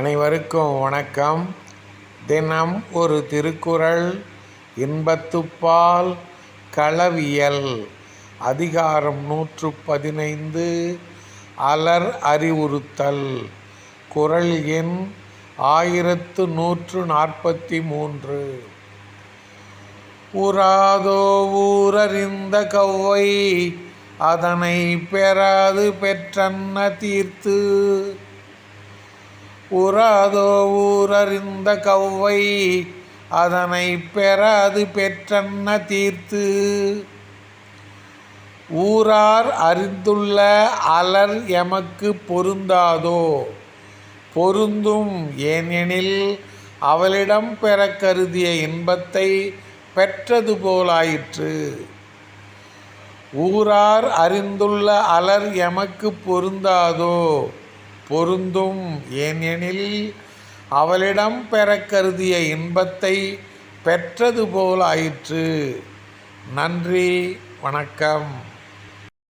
அனைவருக்கும் வணக்கம். தினம் ஒரு திருக்குறள் இன்பத்துப்பால் களவியல் அதிகாரம் நூற்று பதினைந்து அலர் அறிவுறுத்தல் குரல் எண் ஆயிரத்து நூற்று நாற்பத்தி மூன்று உறாதோ ஊரறிந்த கவ்வை அதனை பெறாது பெற்றன்ன தீர்த்து. உறாதோ ஊரறிந்த கவ்வை அதனை பெறாது பெற்றன்ன தீர்த்து. ஊரார் அறிந்துள்ள அலர் எமக்கு பொருந்தாதோ? பொருந்தும் ஏனெனில் அவளிடம் பெற கருதிய இன்பத்தை பெற்றது போலாயிற்று. ஊரார் அறிந்துள்ள அலர் எமக்கு பொருந்தாதோ? பொருந்தும் ஏனெனில் அவளிடம் பெறக் கருதிய இன்பத்தை பெற்றது போலாயிற்று. நன்றி வணக்கம்.